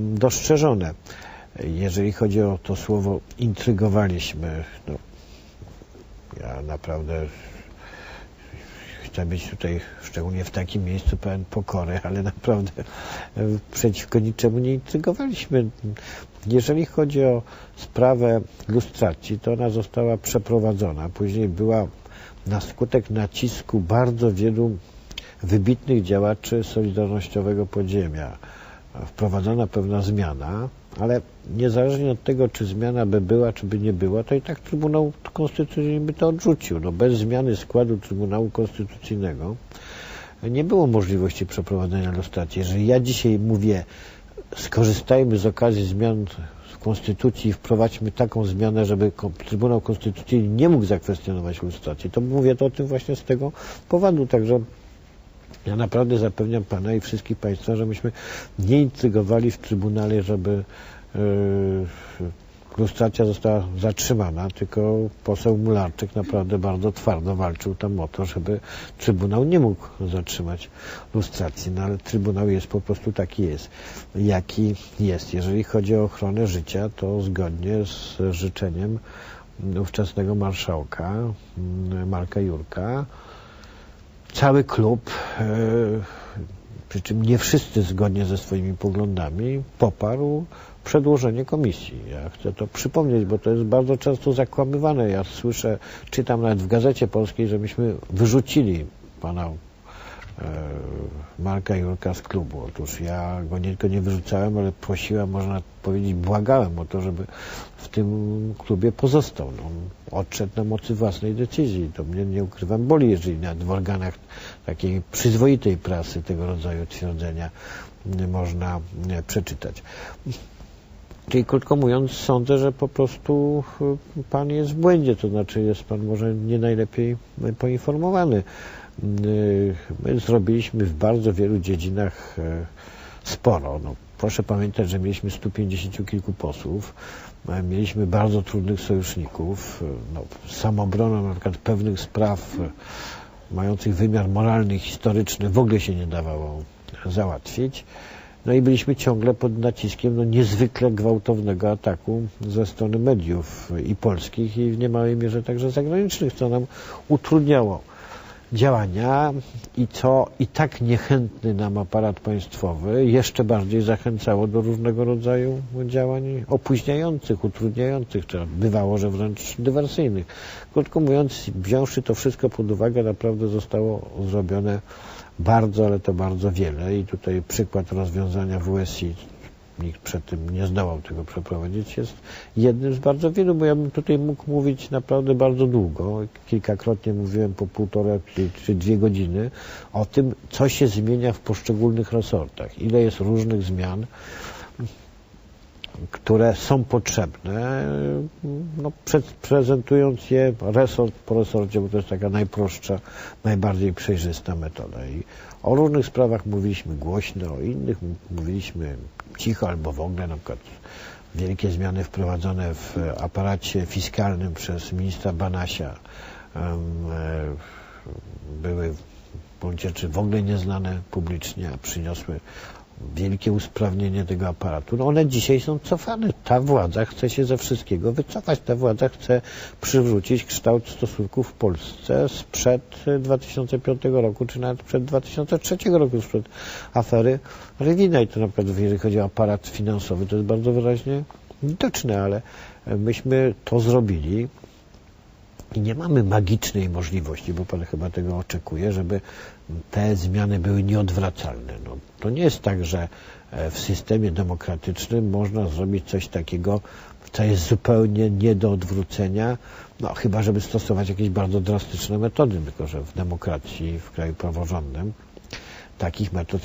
dostrzeżone. Jeżeli chodzi o to słowo intrygowaliśmy, no, ja naprawdę chcę być tutaj, szczególnie w takim miejscu, pełen pokory, ale naprawdę przeciwko niczemu nie intrygowaliśmy. Jeżeli chodzi o sprawę lustracji, to ona została przeprowadzona. Później była na skutek nacisku bardzo wielu wybitnych działaczy Solidarnościowego Podziemia wprowadzona pewna zmiana, ale niezależnie od tego, czy zmiana by była, czy by nie była, to i tak Trybunał Konstytucyjny by to odrzucił. No, bez zmiany składu Trybunału Konstytucyjnego nie było możliwości przeprowadzenia lustracji. Jeżeli ja dzisiaj mówię, skorzystajmy z okazji zmian w Konstytucji i wprowadźmy taką zmianę, żeby Trybunał Konstytucyjny nie mógł zakwestionować lustracji, to mówię to o tym właśnie z tego powodu. Także ja naprawdę zapewniam Pana i wszystkich Państwa, że myśmy nie intrygowali w Trybunale, żeby yy, lustracja została zatrzymana, tylko poseł Mularczyk naprawdę bardzo twardo walczył tam o to, żeby Trybunał nie mógł zatrzymać lustracji, no ale Trybunał jest po prostu taki jest, jaki jest. Jeżeli chodzi o ochronę życia, to zgodnie z życzeniem ówczesnego marszałka Marka Jurka, cały klub, e, przy czym nie wszyscy zgodnie ze swoimi poglądami, poparł przedłożenie komisji. Ja chcę to przypomnieć, bo to jest bardzo często zakłamywane. Ja słyszę, czytam nawet w Gazecie Polskiej, że myśmy wyrzucili pana Marka Jurka z klubu. Otóż ja go nie tylko nie wyrzucałem, ale prosiłem, można powiedzieć, błagałem o to, żeby w tym klubie pozostał. No, odszedł na mocy własnej decyzji. To mnie, nie ukrywam, boli, jeżeli nawet w organach takiej przyzwoitej prasy tego rodzaju twierdzenia można przeczytać. Czyli krótko mówiąc, sądzę, że po prostu pan jest w błędzie, to znaczy jest pan może nie najlepiej poinformowany. My zrobiliśmy w bardzo wielu dziedzinach e, sporo. No, proszę pamiętać, że mieliśmy 150 kilku posłów, e, mieliśmy bardzo trudnych sojuszników. E, no, samobroną na przykład pewnych spraw mających wymiar moralny historyczny w ogóle się nie dawało załatwić. No i byliśmy ciągle pod naciskiem no, niezwykle gwałtownego ataku ze strony mediów i polskich i w niemałej mierze także zagranicznych, co nam utrudniało działania i co i tak niechętny nam aparat państwowy jeszcze bardziej zachęcało do różnego rodzaju działań opóźniających, utrudniających, czy bywało, że wręcz dywersyjnych. Krótko mówiąc, wziąwszy to wszystko pod uwagę, naprawdę zostało zrobione bardzo, ale to bardzo wiele. I tutaj przykład rozwiązania WSI nikt przed tym nie zdołał tego przeprowadzić, jest jednym z bardzo wielu, bo ja bym tutaj mógł mówić naprawdę bardzo długo. Kilkakrotnie mówiłem po półtora czy dwie godziny o tym, co się zmienia w poszczególnych resortach, ile jest różnych zmian, które są potrzebne, no, prezentując je resort po resorcie, bo to jest taka najprostsza, najbardziej przejrzysta metoda. I o różnych sprawach mówiliśmy głośno, o innych mówiliśmy cicho albo w ogóle, na przykład wielkie zmiany wprowadzone w aparacie fiskalnym przez ministra Banasia e, były w gruncie czy w ogóle nieznane publicznie, a przyniosły wielkie usprawnienie tego aparatu. No one dzisiaj są cofane. Ta władza chce się ze wszystkiego wycofać. Ta władza chce przywrócić kształt stosunków w Polsce sprzed 2005 roku, czy nawet przed 2003 roku, sprzed afery Rywina. I to naprawdę, jeżeli chodzi o aparat finansowy, to jest bardzo wyraźnie widoczne, ale myśmy to zrobili i nie mamy magicznej możliwości, bo Pan chyba tego oczekuje, żeby te zmiany były nieodwracalne. No, to nie jest tak, że e, w systemie demokratycznym można zrobić coś takiego, co jest zupełnie nie do odwrócenia, no chyba, żeby stosować jakieś bardzo drastyczne metody, tylko że w demokracji, w kraju praworządnym takich metod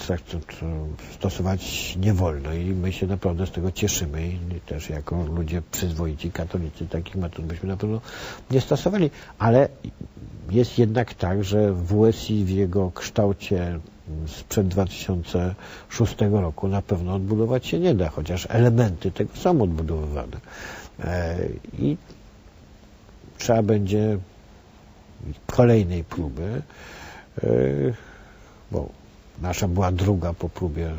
stosować nie wolno i my się naprawdę z tego cieszymy i też jako ludzie przyzwoici, katolicy takich metod byśmy na pewno nie stosowali, ale jest jednak tak, że WSI w jego kształcie sprzed 2006 roku na pewno odbudować się nie da, chociaż elementy tego są odbudowywane. E, I trzeba będzie kolejnej próby, e, bo nasza była druga po próbie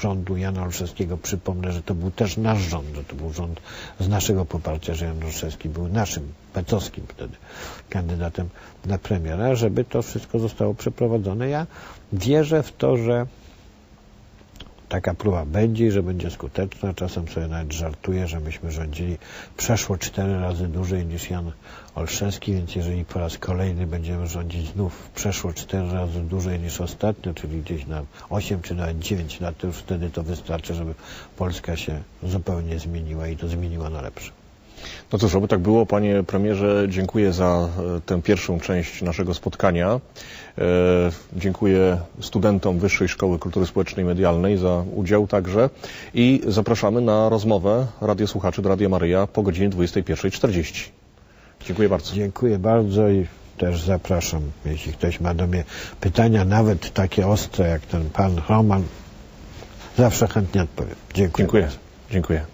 rządu Jana Olszewskiego. Przypomnę, że to był też nasz rząd, że to był rząd z naszego poparcia, że Jan Olszewski był naszym, pecowskim wtedy kandydatem na premiera, żeby to wszystko zostało przeprowadzone. Ja wierzę w to, że taka próba będzie i że będzie skuteczna. Czasem sobie nawet żartuję, że myśmy rządzili przeszło cztery razy dłużej niż Jan Olszewski, więc jeżeli po raz kolejny będziemy rządzić znów przeszło cztery razy dłużej niż ostatnio, czyli gdzieś na 8 czy nawet 9 lat, to już wtedy to wystarczy, żeby Polska się zupełnie zmieniła i to zmieniła na lepsze. No cóż, aby tak było, panie premierze, dziękuję za e, tę pierwszą część naszego spotkania. E, dziękuję studentom Wyższej Szkoły Kultury Społecznej i Medialnej za udział także i zapraszamy na rozmowę radiosłuchaczy do Radia Maryja po godzinie 21.40. Dziękuję bardzo. Dziękuję bardzo i też zapraszam, jeśli ktoś ma do mnie pytania, nawet takie ostre jak ten pan Roman, zawsze chętnie odpowiem. Dziękuję. Dziękuję. Dziękuję.